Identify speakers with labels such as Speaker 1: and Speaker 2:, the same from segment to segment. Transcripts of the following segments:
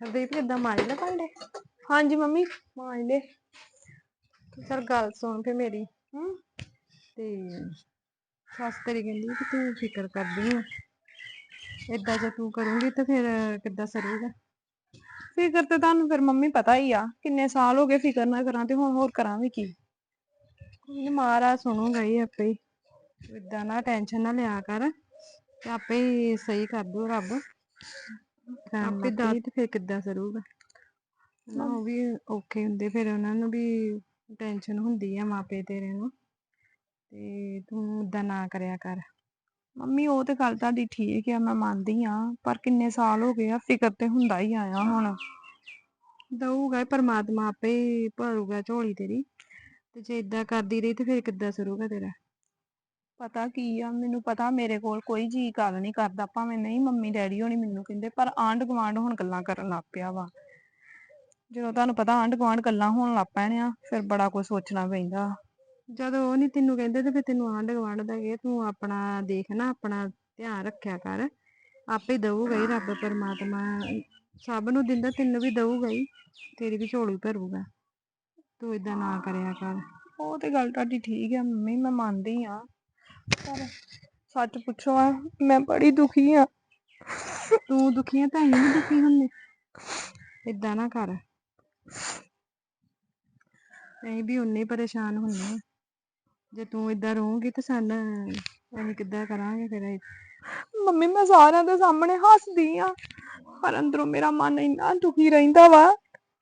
Speaker 1: ਹਰਦੀਪ ਕਿੱਦਾਂ ਮਾਰੀ ਲੈ ਭਾਂਡੇ? ਹਾਂਜੀ ਮੰਮੀ ਮਾਰ ਲੈ ਚਲ ਗੱਲ ਸੁਣ ਫੇ ਮੇਰੀ, ਹੂੰ। ਤੇ ਸੱਸ ਤੇਰੀ ਕਹਿੰਦੀ ਕਿ ਤੂੰ ਫਿਕਰ ਕਰਦੀ ਆ। ਏਦਾਂ ਜੇ ਤੂੰ ਕਰੂੰਗੀ ਤੇ ਫਿਰ ਕਿੱਦਾਂ ਸਰੂਗਾ? ਫਿਕਰ ਤੇ ਤੁਹਾਨੂੰ ਫਿਰ ਮੰਮੀ ਪਤਾ ਹੀ ਆ, ਕਿੰਨੇ ਸਾਲ ਹੋ ਗਏ ਫਿਕਰ ਨਾ ਕਰਾਂ ਤੇ ਹੁਣ ਹੋਰ ਕਰਾਂ ਵੀ ਕੀ। ਕੋਈ ਨੀ ਸੁਣੂਗਾ ਹੀ ਆਪੇ ਹੀ। ਏਦਾਂ ਨਾ ਟੈਨਸ਼ਨ ਨਾ ਲਿਆ ਕਰ, ਤੇ ਆਪੇ ਸਹੀ ਕਰ ਦੂ ਰੱਬ। ਆਪੇ ਦੱਸ ਤੇ ਫਿਰ ਕਿੱਦਾਂ ਸਰੂਗਾ? ਨਾ ਉਹ ਵੀ ਔਖੇ ਹੁੰਦੇ ਫਿਰ ਉਹਨਾਂ ਨੂੰ ਵੀ ਟੈਨਸ਼ਨ ਹੁੰਦੀ ਆ ਮਾਪੇ ਤੇਰੇ ਨੂੰ। ਤੇ ਤੂੰ ਏਦਾਂ ਨਾ ਕਰਿਆ ਕਰ। ਮੰਮੀ ਉਹ ਤੇ ਗੱਲ ਤੁਹਾਡੀ ਠੀਕ ਆ ਮੈਂ ਮੰਨਦੀ ਆ ਪਰ ਕਿੰਨੇ ਸਾਲ ਹੋ ਗਏ ਆ ਫਿਕਰ ਤੇ ਹੁੰਦਾ ਹੀ ਆਇਆ ਹੁਣ। ਦਊਗਾ ਹੀ ਪਰਮਾਤਮਾ ਆਪੇ ਹੀ ਭਰੂਗਾ ਝੋਲੀ ਤੇਰੀ। ਤੇ ਜੇ ਇਦਾਂ ਕਰਦੀ ਰਹੀ ਤੇ ਫਿਰ ਕਿੱਦਾਂ ਸਰੂਗਾ ਤੇਰਾ? ਪਤਾ ਕੀ ਆ, ਮੈਨੂੰ ਪਤਾ ਮੇਰੇ ਕੋਲ ਕੋਈ ਜੀ ਗੱਲ ਨਹੀਂ ਕਰਦਾ, ਭਾਵੇਂ ਨਹੀਂ ਮੰਮੀ ਡੈਡੀ ਹੋਣੀ ਮੈਨੂੰ ਕਹਿੰਦੇ, ਪਰ ਆਂਢ ਗੁਆਂਢ ਹੁਣ ਗੱਲਾਂ ਕਰਨ ਲੱਗ ਪਿਆ ਵਾ। ਜਦੋਂ ਤੁਹਾਨੂੰ ਪਤਾ ਆਂਢ ਗੁਆਂਢ ਗੱਲਾਂ ਹੋਣ ਲੱਗ ਪੈਣੀਆਂ, ਫਿਰ ਬੜਾ ਕੁਝ ਸੋਚਣਾ ਪੈਂਦਾ। ਜਦੋਂ ਉਹ ਨਹੀਂ ਤੈਨੂੰ ਕਹਿੰਦੇ ਤੇ ਫਿਰ ਤੈਨੂੰ ਆਂਢ ਗੁਆਂਢ ਦਾ ਕੀ ਤੂੰ ਆਪਣਾ ਦੇਖ ਨਾ, ਆਪਣਾ ਧਿਆਨ ਰੱਖਿਆ ਕਰ। ਆਪੇ ਦਊਗਾ ਹੀ ਰੱਬ ਪਰਮਾਤਮਾ, ਸਭ ਨੂੰ ਦਿੰਦਾ, ਤੈਨੂੰ ਵੀ ਦਊਗਾ ਹੀ, ਤੇਰੀ ਵੀ ਝੋਲੀ ਭਰੂਗਾ। ਤੂੰ ਇਦਾਂ ਨਾ ਕਰਿਆ ਕਰ। ਉਹ ਤੇ ਗੱਲ ਤੁਹਾਡੀ ਠੀਕ ਆ ਮੰਮੀ, ਮੈਂ ਮੰਨਦੀ ਆ। ਸੱਚ ਪੁੱਛੋ ਆ, ਮੈਂ ਬੜੀ ਦੁਖੀ ਆ। ਤੂੰ ਦੁਖੀ ਆ ਤਾਂ ਅਸੀਂ ਵੀ ਦੁਖੀ ਹੁੰਨੇ ਇਦਾਂ ਨਾ ਕਰ। ਅਸੀਂ ਵੀ ਉਨੇ ਹੀ ਪਰੇਸ਼ਾਨ ਹੁੰਨੇ ਆ। ਜੇ ਤੂੰ ਇਦਾਂ ਰਹੂੰਗੀ ਤੇ ਸਾਡਾ ਅਸੀਂ ਕਿੱਦਾਂ ਕਰਾਂਗੇ ਫਿਰ ਅਸੀਂ? ਮੰਮੀ, ਮੈਂ ਸਾਰਿਆਂ ਦੇ ਸਾਹਮਣੇ ਹੱਸਦੀ ਆ, ਪਰ ਅੰਦਰੋਂ ਮੇਰਾ ਮਨ ਇੰਨਾ ਦੁਖੀ ਰਹਿੰਦਾ ਵਾ।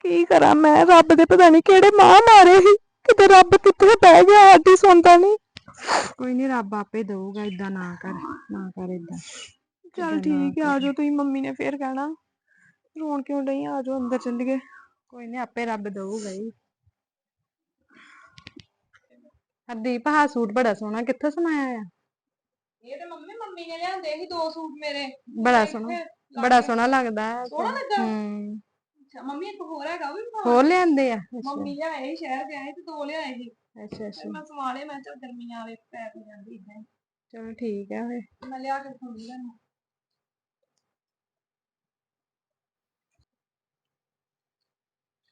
Speaker 1: ਕੀ ਕਰਾਂ ਮੈਂ? ਰੱਬ ਦੇ ਪਤਾ ਨਹੀਂ ਕਿਹੜੇ ਮਾਂ ਮਾਰੇ ਸੀ। ਕਿਤੇ ਰੱਬ ਕਿੱਥੇ ਬਹਿ ਗਿਆ, ਸਾਡੀ ਸੁਣਦਾ ਨਹੀਂ ਕੋਈ ਨਹੀਂ ਰੱਬ ਆਪੇ ਦਊਗਾ ਇਦਾਂ ਨਾ ਕਰ ਨਾ ਕਰ ਇਦਾਂ ਚਲ ਠੀਕ ਹੈ ਆਜੋ ਤੁਸੀਂ ਮੰਮੀ ਨੇ ਫੇਰ ਕਹਿਣਾ। ਰੋਣ ਕਿਉਂ ਡਈ ਆਜੋ ਅੰਦਰ ਚੱਲੀਏ ਕੋਈ ਨਹੀਂ ਆਪੇ ਰੱਬ ਦਊਗਾ ਹੀ। ਹਰਦੀਪ ਆਹ ਸੂਟ ਬੜਾ ਸੋਹਣਾ ਕਿੱਥੋਂ ਸਮਾਇਆ ਆ?
Speaker 2: ਇਹ ਤੇ ਮੰਮੀ ਮੰਮੀ ਨੇ ਲਿਆਂਦੇ ਸੀ ਦੋ ਸੂਟ ਮੇਰੇ।
Speaker 1: ਬੜਾ ਸੋਹਣਾ ਬੜਾ ਸੋਹਣਾ ਲੱਗਦਾ ਹੈ
Speaker 2: ਸੋਹਣਾ ਲੱਗਾ
Speaker 1: ਹੂੰ।
Speaker 2: ਅੱਛਾ ਮੰਮੀ ਇੱਕ ਹੋਰ ਹੈਗਾ ਉਹ ਵੀ।
Speaker 1: ਹੋਰ ਲਿਆਂਦੇ ਆ?
Speaker 2: ਮੰਮੀ ਲਿਆਏ ਸੀ ਸ਼ਹਿਰ ਗਏ ਤੇ ਦੋ ਲਿਆਏ ਸੀ।
Speaker 1: ਅੱਛਾ ਅੱਛਾ।
Speaker 2: ਮੈਂ ਸਵਾ ਲਏ ਮੈਂ ਚਲ ਗਰਮੀਆਂ ਵਾਲੇ ਪੈ ਪੈ ਜਾਂਦੀ ਇਦਾਂ
Speaker 1: ਚਲੋ ਠੀਕ ਹੈ ਫੇ
Speaker 2: ਮੈਂ ਲਿਆ ਕੇ ਖੁੰਦੀ ਲੈਣਾ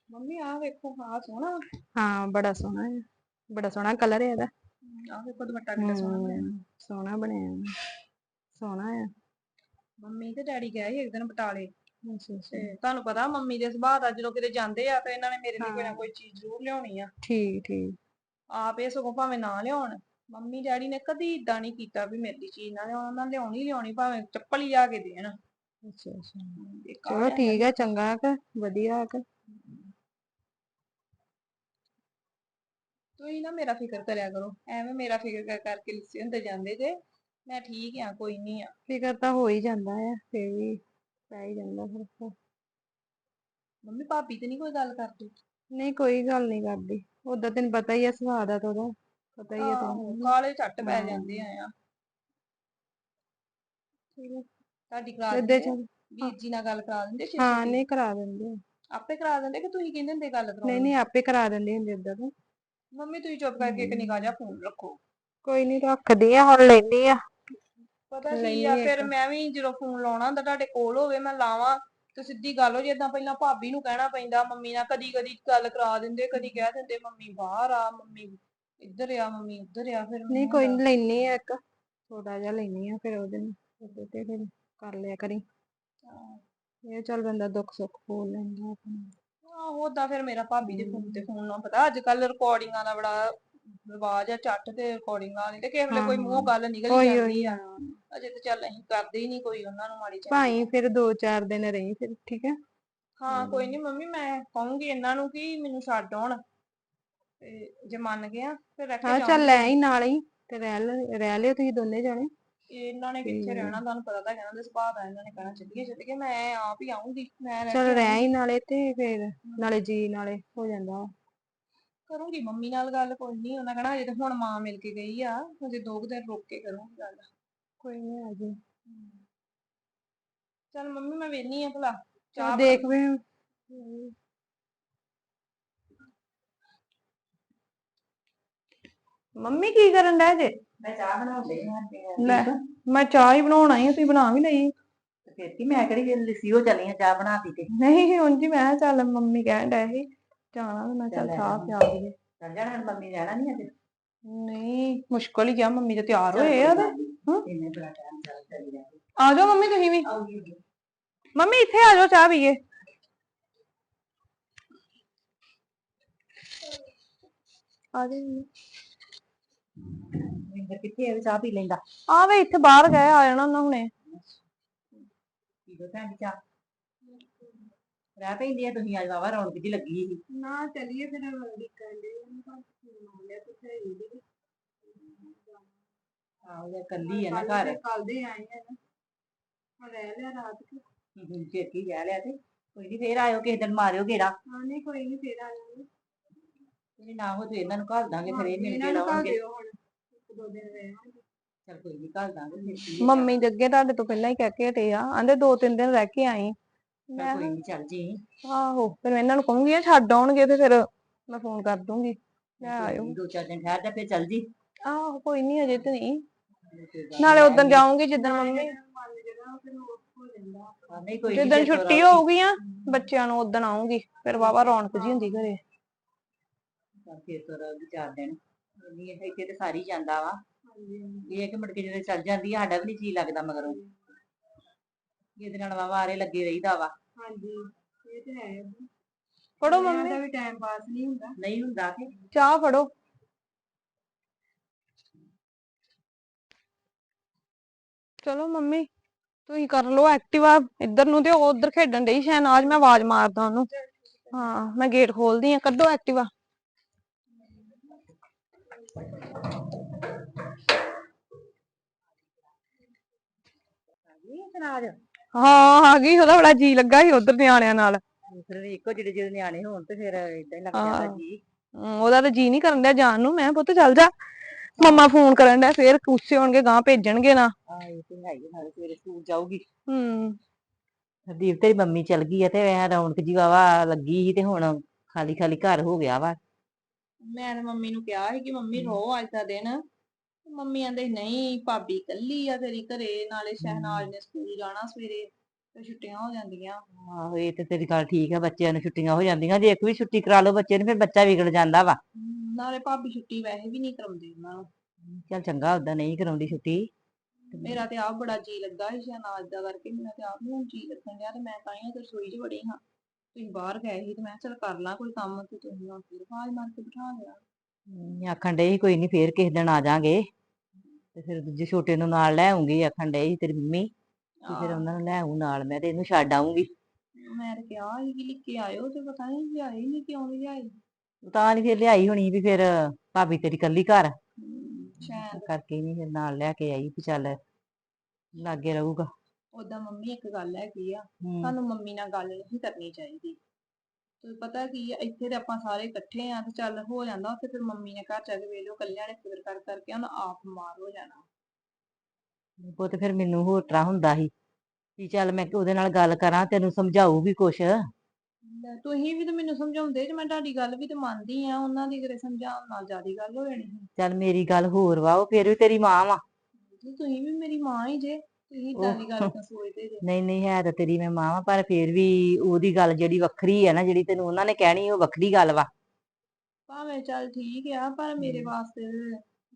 Speaker 2: ਮੰਮੀ ਆ ਵੇਖੋ ਆ ਸੋਹਣਾ
Speaker 1: ਹਾਂ ਬੜਾ ਸੋਹਣਾ ਹੈ ਬੜਾ ਸੋਹਣਾ ਕਲਰ ਹੈ ਇਹਦਾ।
Speaker 2: ਆ ਵੇਖੋ ਦੁਪੱਟਾ ਕਿੰਨਾ ਸੋਹਣਾ ਬਣਿਆ
Speaker 1: ਹਮ, ਸੋਹਣਾ ਬਣਿਆ ਵਾ। ਸੋਹਣਾ ਆ।
Speaker 2: ਮੰਮੀ ਤੇ ਡੈਡੀ ਗਏ ਸੀ ਇੱਕ ਦਿਨ ਬਟਾਲੇ।
Speaker 1: ਅੱਛਾ ਅੱਛਾ।
Speaker 2: ਤੇ ਤੁਹਾਨੂੰ ਪਤਾ ਮੰਮੀ ਦੇ ਸੁਭਾਅ ਦਾ ਜਦੋਂ ਕਿਤੇ ਜਾਂਦੇ ਆ ਤੇ ਇਹਨਾਂ ਨੇ ਮੇਰੇ ਲਈ ਕੋਈ ਨਾ
Speaker 1: ਹਾਂ।
Speaker 2: ਕੋਈ ਚੀਜ਼ ਜ਼ਰੂਰ ਲਿਆਉਣੀ ਆ।
Speaker 1: ਠੀਕ ਠੀਕ।
Speaker 2: ਆਪ ਇਹ ਸਗੋਂ ਭਾਵੇਂ ਨਾ ਲਿਆਉਣ। ਮੰਮੀ ਡੈਡੀ ਨੇ ਕਦੀ ਇਦਾਂ ਨਹੀਂ ਕੀਤਾ ਵੀ ਮੇਰੀ ਚੀਜ਼ ਨਾ ਲਿਆਉਣ ਉਹਨਾਂ ਲਿਆਉਣੀ ਲਿਆਉਣੀ ਭਾਵੇਂ ਚੱਪਲ ਹੀ ਲਿਆ ਕੇ ਦੇਣ।
Speaker 1: ਅੱਛਾ ਅੱਛਾ। ਚਲੋ ਠੀਕ ਹੈ ਚੰਗਾ ਕਿ ਵਧੀਆ ਕਿ
Speaker 2: ਤੁਸੀਂ ਨਾ ਮੇਰਾ ਫਿਕਰ ਕਰਿਆ ਕਰੋ। ਐਵੇਂ ਮੇਰਾ ਫਿਕਰ ਕਰ ਕਰਕੇ ਲਿੱਸੇ ਹੁੰਦੇ ਜਾਂਦੇ ਜੇ। ਮੈਂ ਠੀਕ ਆ ਕੋਈ ਨਹੀਂ ਆ।
Speaker 1: ਫਿਕਰ ਤਾਂ ਹੋ ਹੀ ਜਾਂਦਾ ਆ ਫੇਰ ਵੀ ਪੈ ਹੀ ਜਾਂਦਾ ਫਿਰ
Speaker 2: ਮੰਮੀ ਭਾਬੀ ਤੇ ਨਹੀਂ ਕੋਈ ਗੱਲ ਕਰਦੀ?
Speaker 1: ਨਹੀਂ ਕੋਈ ਗੱਲ ਨਹੀਂ ਕਰਦੀ ਉਦਾਂ ਤੈਨੂੰ ਪਤਾ ਹੀ ਆ ਸੁਭਾਅ ਦਾ ਤਾਂ ਉਹਦਾ ਪਤਾ ਹੀ ਆ
Speaker 2: ਆਹੋ,
Speaker 1: ਤੈਨੂੰ
Speaker 2: ਕਾਲੇ ਝੱਟ ਪੈ
Speaker 1: ਹਾਂ।
Speaker 2: ਜਾਂਦੇ ਆ
Speaker 1: ਚਲੋ,
Speaker 2: ਤੁਹਾਡੀ ਕਰਾ ਦਿੰਦੇ ਆ?
Speaker 1: ਚੱਲ
Speaker 2: ਵੀਰ ਜੀ ਨਾਲ ਗੱਲ ਕਰਾ ਦਿੰਦੇ ਛੇਤੀ
Speaker 1: ਹਾਂ
Speaker 2: ਛੇਤੀ?
Speaker 1: ਨਹੀਂ ਕਰਾ ਦਿੰਦੇ ਆ।
Speaker 2: ਆਪੇ ਕਰਾ ਦਿੰਦੇ ਕਿ ਤੁਸੀਂ ਕਹਿੰਦੇ ਹੁੰਦੇ ਗੱਲ ਕਰਾਉਣ
Speaker 1: ਨਹੀਂ
Speaker 2: ਨੂੰ?
Speaker 1: ਨਹੀਂ ਆਪੇ ਕਰਾ ਦਿੰਦੇ ਹੁੰਦੇ ਉਦਾਂ ਤਾਂ
Speaker 2: ਮੰਮੀ ਤੁਸੀਂ ਚੁੱਪ ਕਰਕੇ ਇੱਕ ਨਿਗਾਹ ਜਿਹਾ ਫੋਨ ਰੱਖੋ
Speaker 1: ਕੋਈ ਨਹੀਂ ਰੱਖਦੀ ਆ ਹੁਣ ਲੈਣੀ ਆ
Speaker 2: ਪਤਾ ਕੀ
Speaker 1: ਲੈਣੀ
Speaker 2: ਆ
Speaker 1: ਆ
Speaker 2: ਫਿਰ
Speaker 1: ਇੱਕ।
Speaker 2: ਮੈਂ ਵੀ ਜਦੋਂ ਫੋਨ ਲਾਉਣਾ ਹੁੰਦਾ ਤੁਹਾਡੇ ਕੋਲ ਹੋਵੇ ਮੈਂ ਲਾਵਾਂ ਤੇ ਸਿੱਧੀ ਗੱਲ ਹੋ ਜਿੱਦਾਂ ਪਹਿਲਾਂ ਭਾਬੀ ਨੂੰ ਕਹਿਣਾ ਪੈਂਦਾ ਮੰਮੀ ਨਾਲ ਕਦੀ ਕਦੀ ਗੱਲ ਕਰਾ ਦਿੰਦੇ ਕਦੀ ਕਹਿ ਦਿੰਦੇ ਮੰਮੀ ਬਾਹਰ ਆ ਮੰਮੀ ਇੱਧਰ ਆ ਮੰਮੀ ਉੱਧਰ ਆ ਫਿਰ
Speaker 1: ਨਹੀਂ ਕੋਈ ਨਹੀਂ ਲੈਣੀ ਆ ਇੱਕ ਥੋੜਾ ਜਿਹਾ ਲੈਣੀ ਆ ਫਿਰ ਉਹਦੇ ਨੂੰ ਉਹਦੇ ਤੇ ਫਿਰ ਕਰ ਲਿਆ ਕਰੀ। ਇਹ ਚੱਲ ਬੰਦਾ ਦੁੱਖ ਸੁੱਖ ਬੋਲ ਲੈਂਦਾ ਆਪਣਾ।
Speaker 2: ਆਹੋ ਓਦਾਂ ਫਿਰ ਮੇਰਾ ਭਾਬੀ ਦੇ ਫੋਨ ਤੇ ਫੋਨ ਨਾ ਪਤਾ ਅੱਜ ਕੱਲ ਰਿਕਾਰਡਿੰਗਾਂ ਦਾ ਬੜਾ ਰਿਵਾਜ ਆ ਚੱਟ ਤੇ ਰਿਕਾਰਡਿੰਗਾਂ ਵਾਲੀ ਤੇ ਕਿਸੇ ਵੇਲੇ ਕੋਈ ਮੂੰਹ ਗੱਲ ਨਿਕਲ ਹੀ ਜਾਂਦੀ ਆ। ਅਜੇ ਤੇ ਚੱਲ ਅਸੀਂ ਕਰਦੇ ਹੀ ਨਹੀਂ ਕੋਈ ਉਹਨਾਂ ਨੂੰ ਮਾੜੀ ਚੰਗੀ
Speaker 1: ਭਾਈ ਫਿਰ ਦੋ ਚਾਰ ਦਿਨ ਰਹੀ ਫਿਰ ਠੀਕ ਹੈ
Speaker 2: ਹਾਂ ਕੋਈ ਨਹੀਂ ਮੰਮੀ ਮੈਂ ਕਹੂੰਗੀ ਇਹਨਾਂ ਨੂੰ ਕਿ ਮੈਨੂੰ ਛੱਡ ਆਉਣ। ਤੇ ਜੇ ਮੰਨ ਗਿਆ ਫਿਰ ਰਹਿ ਕੇ
Speaker 1: ਹਾਂ ਚੱਲ ਲੈ ਹੀ ਨਾਲ ਹੀ ਤੇ ਰਹਿ ਲੈ- ਰਹਿ ਲਿਓ ਤੁਸੀਂ ਦੋਨੇ ਜਾਣੇ।
Speaker 2: ਇਹਨਾਂ ਨੇ ਕਿੱਥੇ ਰਹਿਣਾ ਤੁਹਾਨੂੰ ਪਤਾ ਤਾਂ ਇਹਨਾਂ ਦੇ ਸੁਭਾਅ ਦਾ ਇਹਨਾਂ ਨੇ ਕਹਿਣਾ ਚੱਲੀਏ ਚੱਲੀਏ ਮੈਂ ਆਪ ਹੀ ਆਉਂਗੀ ਮੈਂ ਰਹਿ
Speaker 1: ਚੱਲ
Speaker 2: ਕੇ
Speaker 1: ਰਹਿ ਹੀ ਨਾਲੇ ਤੇ ਫਿਰ ਨਾਲੇ ਜੀ ਨਾਲੇ ਹੋ ਜਾਂਦਾ।
Speaker 2: ਕਰੂੰਗੀ ਮੰਮੀ ਨਾਲ ਗੱਲ ਕੋਈ ਨਹੀਂ ਉਹਨਾਂ ਕਹਿਣਾ ਅਜੇ ਤਾਂ ਹੁਣ ਮਾਂ ਮਿਲ ਕੇ ਗਈ ਆ ਅਜੇ ਦੋ ਕੁ ਦਿਨ ਰੁਕ ਕੇ ਕਰੂੰਗੀ ਗੱਲ।
Speaker 1: ਕੋਈ ਨਹੀਂ ਆ ਜੀ
Speaker 2: ਚੱਲ ਮੰਮੀ ਮੈਂ ਵੇਹਨੀ ਆ ਭਲਾ
Speaker 1: ਚੱਲ
Speaker 2: ਚਾਹ
Speaker 1: ਦੇਖ ਵੇ ਮੰਮੀ ਕੀ ਕਰਨ ਡੈ ਜੇ?
Speaker 3: ਮੈਂ ਚਾਹ ਬਣਾਉਂਦੀ ਹਾਂ
Speaker 1: ਲੈ ਮੈਂ ਚਾਹ ਹੀ ਬਣਾਉਣਾ ਹੀ ਤੁਸੀਂ ਬਣਾ ਵੀ ਲਈ।
Speaker 3: ਫਿਰ ਕੀ ਮੈਂ ਕਿਹੜੀ ਲਿਸੀ ਹੋ ਚੱਲੀ ਆ ਚਾਹ ਬਣਾਤੀ ਤੇ
Speaker 1: ਨਹੀਂ ਉਂਝ ਹੀ ਮੈਂ ਕਿਹਾ ਚੱਲ ਮੰਮੀ ਕਹਿਣ ਡਏ ਸੀ। ਜਾਣਾ ਤੇ ਮੈਂ ਕਿਹਾ ਚੱਲ ਚਾਹ
Speaker 3: ਆ
Speaker 1: ਪਿਆ ਦਈਏ
Speaker 3: ਚੱਲ ਜਾਣਾ ਹੁਣ ਮੰਮੀ ਰਹਿਣਾ ਨਹੀਂ ਅੱਜ?
Speaker 1: ਨਹੀਂ ਮੁਸ਼ਕਲ ਹੀ ਗਿਆ ਮੰਮੀ ਤੇ ਤਿਆਰ ਹੋਏ ਆ ਤੇ ਹਾਂ।
Speaker 3: ਇੰਨੇ ਬੜਾ ਟਾਈਮ ਚੱਲ ਚੱਲੀ ਜਾ
Speaker 1: ਆ ਜਾਓ ਮੰਮੀ ਤੁਸੀਂ ਵੀ।
Speaker 3: ਆਉਂਗੀ
Speaker 1: ਮੰਮੀ ਇੱਥੇ ਆ ਜਾਓ ਚਾਹ ਪੀਏ। ਆ ਜਾਓ
Speaker 3: ਮਿੰਦਰ ਕਿੱਥੇ ਆ? ਵੀ ਚਾਹ ਪੀ ਲੈਂਦਾ।
Speaker 1: ਆ ਵੇ ਇੱਥੇ ਬਾਹਰ ਗਏ ਆ ਜਾਣਾ ਉਹਨਾਂ ਹੁਣੇ।
Speaker 3: ਪੀ ਲੋ ਭੈਣ ਜੀ ਚਾਹ। ਰਹਿ ਪੈਂਦੀ ਆ ਤੁਸੀਂ ਅੱਜ ਵਾਵਾ ਰੌਣਕ ਜੀ ਲੱਗੀ ਸੀ।
Speaker 1: ਨਾ ਚਲੀਏ ਫਿਰ ਡਿੱਕਣ ਦੇ
Speaker 3: ਆਹੋ ਜੇ ਕੱਲੀ ਆ ਨਾ ਘਰ।
Speaker 1: ਕੱਲ ਦੇ ਆਏ ਆ ਨਾ। ਰਹਿ ਲਿਆ ਰਾਤ ਕਿ।
Speaker 3: ਚੇਤੀ ਰਹਿ ਲਿਆ ਤੇ। ਕੋਈ ਨਹੀਂ ਫੇਰ ਆਇਓ ਕਿਸੇ ਦਿਨ ਮਾਰਿਓ ਗੇੜਾ
Speaker 1: ਹਾਂ ਨਹੀਂ ਕੋਈ ਨਹੀਂ ਫੇਰ ਆ ਜਾਵਾਂਗੇ
Speaker 3: ਜੇ ਨਾ ਹੋ ਤੇ ਇਹਨਾਂ ਨੂੰ ਘੱਲ ਦਾਂਗੇ ਫਿਰ ਇਹ ਮਿਲ ਕੇ
Speaker 1: ਹੁਣ ਇੱਕ ਦੋ ਦਿਨ ਰਹਿਵਾਂਗੇ
Speaker 3: ਚਲ ਕੋਈ ਨਹੀਂ ਘੱਲ ਦਾਂਗੇ ਫਿਰ ਕੀ ਆ।
Speaker 1: ਮੰਮੀ ਦੇ ਅੱਗੇ ਤੁਹਾਡੇ ਤੋਂ ਪਹਿਲਾਂ ਹੀ ਕਹਿ ਕੇ ਹਟੇ ਆ ਆਂਦੇ ਦੋ ਤਿੰਨ ਦਿਨ ਰਹਿ ਕੇ ਆਈ। ਮੈਂ
Speaker 3: ਕੋਈ ਨਹੀਂ ਚੱਲ ਜੀ।
Speaker 1: ਆਹੋ ਫਿਰ ਮੈਂ ਇਹਨਾਂ ਨੂੰ ਕਹੂੰਗੀ ਇਹ ਛੱਡ ਆਉਣਗੇ ਤੇ ਫਿਰ ਮੈਂ ਫੋਨ ਕਰ ਦੂੰਗੀ। ਲੈ ਆਇਓ।
Speaker 3: ਦੋ ਚਾਰ ਦਿਨ ਠਹਿਰ ਜਾ ਫਿਰ ਚੱਲ ਜੀ।
Speaker 1: ਆਹੋ ਕੋਈ ਨਹੀਂ। ਅਜੇ ਤੇ ਨਹੀਂ ਨਾਲੇ ਉਦੋਂ ਜਾਊਂਗੀ ਜਿੱਦਣ ਮੰਮੀ
Speaker 3: ਨਹੀਂ ਕੋਈ ਨੀ,
Speaker 1: ਜਿੱਦਣ
Speaker 3: ਫਿਰ ਤੋਂ
Speaker 1: ਛੁੱਟੀ
Speaker 3: ਰਹੋ।
Speaker 1: ਹੋਊਗੀ ਆ ਬੱਚਿਆਂ ਨੂੰ ਉਦੋਂ ਆਉਂਗੀ ਫਿਰ ਵਾਵਾ ਰੌਣਕ ਜੀ ਹੁੰਦੀ ਘਰੇ।
Speaker 3: ਫਿਰ ਚਾਰ ਦਿਨ। ਨਹੀਂ ਇੱਥੇ ਤੇ ਸਾਰੀ ਜਾਂਦਾ ਵਾ। ਇਹ ਹੈ ਕਿ ਮੁੜ ਕੇ ਜਦੋਂ ਚੱਲ ਜਾਂਦੀ ਆ ਸਾਡਾ ਵੀ ਨਹੀਂ ਜੀ ਲੱਗਦਾ ਮਗਰੋਂ। ਇਹਦੇ ਨਾਲ ਵਾਵਾ ਆਰੇ ਲੱਗੇ ਰਹੀਦਾ ਵਾ।
Speaker 1: ਹਾਂਜੀ ਇਹ ਤੇ ਹੈ ਫੜੋ ਮੰਮੀ।
Speaker 2: ਵੀ ਟਾਈਮ ਪਾਸ ਨਹੀਂ ਹੁੰਦਾ।
Speaker 3: ਨਹੀਂ ਹੁੰਦਾ ਕਿ
Speaker 1: ਚਾਹ ਫੜੋ। ਚਲੋ ਮੰਮੀ ਤੁਸੀਂ ਕਰ ਲਓ ਐਕਟਿਵਾ ਇੱਧਰ ਨੂੰ ਤੇ ਉਹ ਉੱਧਰ ਖੇਡਣ ਡਈ ਸ਼ਹਿਨਾਜ਼ ਮੈਂ ਆਵਾਜ਼ ਮਾਰਦਾ ਉਹਨੂੰ। ਹਾਂ ਮੈਂ ਗੇਟ ਖੋਲਦੀ ਆ ਕੱਢੋ ਐਕਟਿਵਾ
Speaker 3: ਨਹੀਂ ਸਨਾਜ
Speaker 1: ਹਾਂ ਆ ਗਈ ਉਹਦਾ ਬੜਾ ਜੀ ਲੱਗਾ ਸੀ ਉਧਰ ਨਿਆਣਿਆਂ ਨਾਲ।
Speaker 3: ਫਿਰ ਵੀ ਇੱਕੋ ਜਿਹੜੇ ਜਿਹੜੇ ਨਿਆਣੇ ਹੋਣ ਤੇ ਫਿਰ ਇਦਾਂ ਹੀ ਲੱਗ
Speaker 1: ਹਾਂ।
Speaker 3: ਜਾਂਦਾ ਜੀ।
Speaker 1: ਹਮ, ਉਹਦਾ ਤਾਂ ਜੀ ਨਹੀਂ ਕਰਨ ਡਿਆ ਜਾਣ ਨੂੰ। ਮੈਂ ਪੁੱਤ ਚੱਲ ਜਾ। ਮੰਮਾ ਫੋਨ ਕਰਨ ਡਿਆ ਫੇਰ ਗੁੱਸੇ ਹੋਣਗੇ ਗਾਂ ਭੇਜਣਗੇ ਨਾ।
Speaker 3: ਆ ਇਹ ਤੇ ਹੈ ਹੀ ਆ, ਨਾਲੇ ਸਵੇਰੇ ਸਕੂਲ ਜਾਊਗੀ।
Speaker 1: ਹੂੰ
Speaker 3: ਹਰਦੀਪ ਤੇਰੀ ਮੰਮੀ ਚਲ ਗਈ ਆ ਤੇ ਐ ਰੌਣਕ ਜੀ ਵਾਵਾ ਲੱਗੀ ਸੀ ਤੇ ਹੁਣ ਖਾਲੀ ਖਾਲੀ ਘਰ ਹੋ ਗਿਆ ਵਾ।
Speaker 2: ਮੈਂ ਤੇ ਮੰਮੀ ਨੂੰ ਕਿਹਾ ਸੀ ਕਿ ਮੰਮੀ ਰੋ ਅੱਜ ਦਾ ਦਿਨ। ਮੰਮੀ ਆਂਦੇ ਨਹੀਂ ਭਾਬੀ ਕੱਲੀ ਆ ਤੇਰੀ ਘਰੇ ਨਾਲੇ ਸ਼ਹਿਨਾਜ਼ ਨੇ ਸਕੂਲ ਜਾਣਾ ਸਵੇਰੇ ਤੇ ਛੁੱਟੀਆਂ ਹੋ ਜਾਂਦੀਆਂ।
Speaker 3: ਆਹੋ ਇਹ ਤੇ ਤੇਰੀ ਗੱਲ ਠੀਕ ਆ ਬੱਚਿਆਂ ਨੂੰ ਛੁੱਟੀਆਂ ਹੋ ਜਾਂਦੀਆਂ ਜੇ ਇੱਕ ਵੀ ਛੁੱਟੀ ਕਰਾ ਲਓ ਬੱਚੇ ਨੂੰ ਫਿਰ ਬੱਚਾ ਵਿਗੜ ਜਾਂਦਾ ਵਾ।
Speaker 2: ਨਾਲੇ ਭਾਬੀ ਛੁੱਟੀ ਵੈਸੇ ਵੀ ਨਹੀਂ ਕਰਾਉਂਦੀ ਉਹਨਾਂ ਨੂੰ।
Speaker 3: ਚੱਲ ਚੰਗਾ ਓਦਾਂ ਨਹੀਂ ਕਰਾਉਂਦੀ ਛੁੱਟੀ।
Speaker 2: ਮੇਰਾ ਤੇ ਆਪ ਬੜਾ ਜੀ ਲੱਗਾ ਸੀ ਸ਼ਹਿਨਾਜ਼ ਦਾ ਕਰਕੇ ਮੇਰਾ ਤੇ ਆਪ ਨੂੰ ਜੀ ਲੱਗਣ ਡਿਆ ਤੇ ਮੈਂ ਤਾਂ ਹੀ ਤੇ ਰਸੋਈ 'ਚ ਵੜੀ ਹਾਂ। ਤੁਸੀਂ ਬਾਹਰ ਗਏ ਸੀ ਤੇ ਮੈਂ ਕਿਹਾ ਚੱਲ ਕਰ ਲਾਂ ਕੋਈ ਕੰਮ ਤੇ ਤੁਸੀਂ ਹੁਣ ਫਿਰ ਆਵਾਜ਼ ਮਾਰ ਕੇ ਬਿਠਾ ਲਿਆ।
Speaker 3: ਹਮ, ਆਖਣ ਸੀ ਕੋਈ ਨਹੀਂ ਫੇਰ ਕਿਸੇ ਦਿਨ ਆ ਜਾਾਂਗੇ। ਤੇ ਫਿਰ ਦੂਜੇ ਛੋਟੇ ਨੂੰ ਨਾਲ ਲੈ ਆਉਂਗੀ ਆਖਣ ਡਏ ਸੀ ਤੇਰੀ ਮੰਮੀ ਤੇ ਫਿਰ ਉਹਨਾਂ ਨੂੰ ਲੈ ਆਉਂ ਨਾਲ ਮੈਂ ਤੇ ਇਹਨੂੰ ਛੱਡ ਆਉਂਗੀ
Speaker 2: ਮੈਂ ਤੇ ਕਿਹਾ ਸੀ ਕਿ ਲਿਖ ਕੇ ਆਇਓ ਤੇ ਪਤਾ ਨਹੀਂ ਲਿਆਏ ਨਹੀਂ ਕਿਉਂ ਨਹੀਂ ਲਿਆਏ
Speaker 3: ਤਾਂ ਨਹੀਂ ਫਿਰ ਲਿਆਈ ਹੋਣੀ ਵੀ ਫਿਰ ਭਾਬੀ ਤੇਰੀ ਕੱਲੀ ਘਰ।
Speaker 2: ਸ਼ਾਇਦ।
Speaker 3: ਕਰਕੇ ਨਹੀਂ ਫਿਰ ਨਾਲ ਲੈ ਕੇ ਆਈ ਵੀ ਚੱਲ ਲਾਗੇ ਰਹੂਗਾ।
Speaker 2: ਓਦਾਂ ਮੰਮੀ ਇੱਕ ਗੱਲ ਹੈਗੀ ਆ
Speaker 3: ਹਮ,
Speaker 2: ਸਾਨੂੰ ਮੰਮੀ ਨਾਲ ਗੱਲ ਨਹੀਂ ਕਰਨੀ ਚਾਹੀਦੀ। ਤੇ ਪਤਾ ਕੀ ਆ ਇੱਥੇ ਤੇ ਆਪਾਂ ਸਾਰੇ ਇਕੱਠੇ ਆ ਤੇ ਚੱਲ ਹੋ ਜਾਂਦਾ ਉੱਥੇ ਫਿਰ ਮੰਮੀ ਨੇ ਘਰ ਜਾ ਕੇ ਵੇਲੋ ਕੱਲਿਆਂ ਨੇ ਫਿਕਰ ਕਰ ਕਰਕੇ ਉਹਨੂੰ ਆਪ ਬਿਮਾਰ ਹੋ ਜਾਣਾ।
Speaker 3: ਉਹ ਤੇ ਫਿਰ ਮੈਨੂੰ ਹੋਰ ਤਰ੍ਹਾਂ ਹੁੰਦਾ ਸੀ ਵੀ ਚੱਲ ਮੈਂ ਉਹਦੇ ਨਾਲ ਗੱਲ ਕਰਾਂ ਤੈਨੂੰ ਸਮਝਾਊ ਵੀ ਕੁਛ।
Speaker 2: ਲੈ, ਤੁਸੀਂ ਵੀ ਤਾਂ ਮੈਨੂੰ ਸਮਝਾਉਂਦੇ ਜੇ ਮੈਂ ਤੁਹਾਡੀ ਗੱਲ ਵੀ ਤੇ ਮੰਨਦੀ ਆ ਉਹਨਾਂ ਦੀ ਕਿਤੇ ਸਮਝਾਉਣ ਨਾਲ ਜ਼ਿਆਦਾ ਗੱਲ ਹੋ ਜਾਣੀ ਸੀ।
Speaker 3: ਚੱਲ ਮੇਰੀ ਗੱਲ ਹੋਰ ਵਾ ਉਹ ਫਿਰ ਵੀ ਤੇਰੀ ਮਾਂ ਵਾ।
Speaker 2: ਤੇ ਤੁਸੀਂ ਵੀ ਮੇਰੀ ਮਾਂ ਹੀ ਜੇ। ਤੁਸੀਂ ਇਦਾਂ ਦੀ ਗੱਲ ਤਾਂ ਸੋਚਦੇ ਜੇ।
Speaker 3: ਨਹੀਂ ਨਹੀਂ ਹੈ ਤਾਂ ਤੇਰੀ ਮੈਂ ਮਾਂ ਵਾ ਪਰ ਫਿਰ ਵੀ ਉਹਦੀ ਗੱਲ ਜਿਹੜੀ ਵੱਖਰੀ ਹੈ ਨਾ ਜਿਹੜੀ ਤੈਨੂੰ ਉਹਨਾਂ ਨੇ ਕਹਿਣੀ ਉਹ ਵੱਖਰੀ ਗੱਲ ਵਾ।
Speaker 2: ਭਾਵੇਂ ਚੱਲ ਠੀਕ ਆ ਪਰ ਮੇਰੇ ਵਾਸਤੇ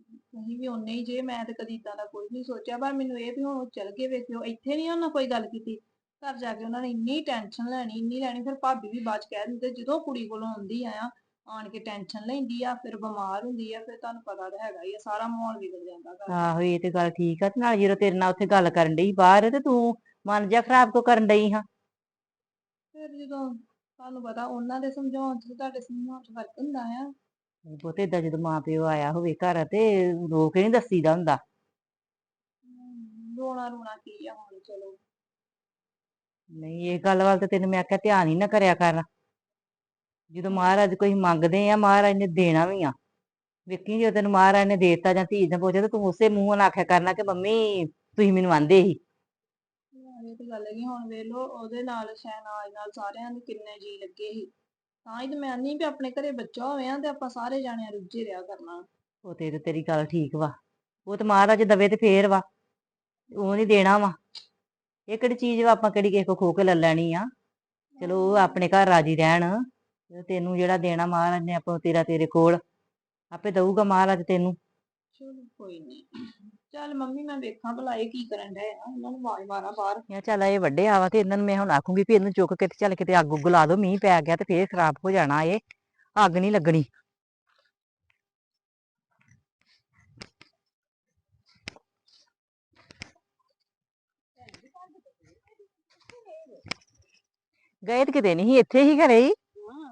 Speaker 2: ਤੁਸੀਂ ਵੀ ਉਨੇ ਹੀ ਜੇ ਮੈਂ ਤੇ ਕਦੀ ਇਦਾਂ ਦਾ ਕੁਝ ਨਹੀਂ ਸੋਚਿਆ ਪਰ ਮੈਨੂੰ ਇਹ ਵੀ ਹੁਣ ਉਹ ਚਲ ਗਏ ਵੇਖਿਓ ਇੱਥੇ ਨਹੀਂ ਉਹਨਾਂ ਕੋਈ ਗੱਲ ਕੀਤੀ। ਘਰ ਜਾ ਕੇ ਉਹਨਾਂ ਨੇ ਇੰਨੀ ਟੈਨਸ਼ਨ ਲੈਣੀ ਇੰਨੀ ਲੈਣੀ ਫਿਰ ਭਾਬੀ ਵੀ ਬਾਅਦ ਚ ਕਹਿ ਦਿੰਦੇ ਜਦੋਂ ਕੁੜੀ ਕੋਲੋਂ ਆਉਂਦੀ ਆ ਆਣ ਕੇ ਟੈਨਸ਼ਨ ਲੈਂਦੀ ਆ ਫਿਰ ਬਿਮਾਰ ਹੁੰਦੀ ਆ ਫਿਰ ਤੁਹਾਨੂੰ ਪਤਾ ਤਾਂ ਹੈਗਾ ਹੀ ਆ ਸਾਰਾ ਮਾਹੌਲ ਵਿਗੜ ਜਾਂਦਾ ਘਰ।
Speaker 3: ਆਹੋ ਇਹ ਤੇ ਗੱਲ ਠੀਕ ਆ ਤੇ ਨਾਲ ਜਦੋਂ ਤੇਰੇ ਨਾਲ ਉੱਥੇ ਗੱਲ ਕਰਨ ਡਈ ਬਾਹਰ ਤੇ ਤੂੰ ਮਨ ਜਿਹਾ ਖਰਾਬ ਕੋ ਕਰਨ ਡਈ ਹਾਂ?
Speaker 2: ਫਿਰ ਜਦੋਂ ਤੁਹਾਨੂੰ ਪਤਾ ਉਹਨਾਂ ਦੇ ਸਮਝਾਉਣ ਚ ਤੇ ਤੁਹਾਡੇ ਸਮਝਾਉਣ ਚ ਫ਼ਰਕ ਹੁੰਦਾ ਆ।
Speaker 3: ਬਹੁਤੇ ਏਦਾਂ ਜਦੋਂ ਮਾਂ ਪਿਓ ਆਇਆ ਹੋਵੇ ਘਰ ਤੇ ਰੋ ਕੇ ਨਹੀਂ ਦੱਸੀਦਾ ਹੁੰਦਾ।
Speaker 2: ਹਮ, ਰੋਣਾ ਰੋਣਾ ਕੀ ਆ ਹੁਣ ਚਲੋ।
Speaker 3: ਨਹੀਂ ਇਹ ਗੱਲ ਵੱਲ ਤੇ ਤੈਨੂੰ ਮੈਂ ਆਖਿਆ ਧਿਆਨ ਹੀ ਨਾ ਕਰਿਆ ਕਰ। ਜਦੋਂ ਮਹਾਰਾਜ ਕੋਈ ਮੰਗਦੇ ਆ ਮਹਾਰਾਜ ਨੇ ਦੇਣਾ ਵੀ ਆ। ਵੇਖੀ ਜੇ ਤੈਨੂੰ ਮਹਾਰਾਜ ਨੇ ਦੇਤਾ ਜਾਂ ਧੀ ਨੇ ਪੁੱਛਿਆ ਤੇ ਤੂੰ ਉਸੇ ਮੂੰਹ ਨਾਲ ਆਖਿਆ ਕਰਨਾ ਕਿ ਮੰਮੀ ਤੁਸੀਂ ਮੈਨੂੰ ਆਂਦੇ ਸੀ।
Speaker 2: ਇਹ ਤੇ ਗੱਲ ਹੈਗੀ ਹੁਣ ਵੇਖ ਲਓ ਉਹਦੇ ਨਾਲ ਸ਼ਹਿਨਾਜ਼ ਨਾਲ ਸਾਰਿਆਂ ਦੇ ਕਿੰਨੇ ਜੀ ਲੱਗੇ ਸੀ। ਤਾਂ ਹੀ ਤੇ ਮੈਂ ਨਹੀਂ ਵੀ ਆਪਣੇ ਘਰੇ ਬੱਚਾ ਹੋਵੇ ਆ ਤੇ ਆਪਾਂ ਸਾਰੇ ਜਾਣਿਆਂ ਰੁੱਝੇ ਰਿਹਾ ਕਰਨਾ।
Speaker 3: ਉਹ ਤੇ ਤੇ ਤੇਰੀ ਗੱਲ ਠੀਕ ਵਾ। ਉਹ ਤੇ ਮਹਾਰਾਜ ਦਵੇ ਤੇ ਫੇਰ ਵਾ। ਉਹ ਨਹੀਂ ਦੇਣਾ ਵਾ। ਇਹ ਕਿਹੜੀ ਚੀਜ਼ ਵਾ ਆਪਾਂ ਕਿਹੜੀ ਕਿਸੇ ਕੋ ਖੋ ਕੇ ਲੈ ਲੈਣੀ ਆ। ਚਲੋ ਉਹ ਆਪਣੇ ਘਰ ਰਾਜੀ ਰਹਿਣ। ਤੈਨੂੰ ਜਿਹੜਾ ਦੇਣਾ ਮਹਾਰਾਜ ਨੇ ਆਪਾਂ ਤੇਰਾ ਤੇਰੇ ਕੋਲ ਆਪੇ ਦਊਗਾ ਮਹਾਰਾਜ ਤੈਨੂੰ।
Speaker 2: ਚਲੋ ਕੋਈ ਨਹੀਂ ਚੱਲ ਮੰਮੀ ਮੈਂ ਵੇਖਾਂ ਭਲਾ ਇਹ ਕੀ ਕਰਨ ਡਿਆ ਆ ਉਹਨਾਂ ਨੂੰ ਆਵਾਜ਼ ਮਾਰਾਂ ਬਾਹਰ।
Speaker 3: ਯਾ ਚੱਲ ਇਹ ਵੱਡੇ ਆਵਾ ਤੇ ਇਹਨਾਂ ਨੂੰ ਮੈਂ ਹੁਣ ਆਖੂੰਗੀ ਵੀ ਇਹਨੂੰ ਚੁੱਕ ਕੇ ਤੇ ਚੱਲ ਕਿਤੇ ਅੱਗ ਉੱਗ ਲਾ ਦੋ ਮੀਂਹ ਪੈ ਗਿਆ ਤੇ ਫੇਰ ਖਰਾਬ ਹੋ ਜਾਣਾ ਇਹ ਅੱਗ ਨਹੀਂ ਲੱਗਣੀ। ਗਏ ਤੇ ਕਿਤੇ ਨਹੀਂ ਸੀ, ਇੱਥੇ ਹੀ ਘਰੇ ਹਾਂ?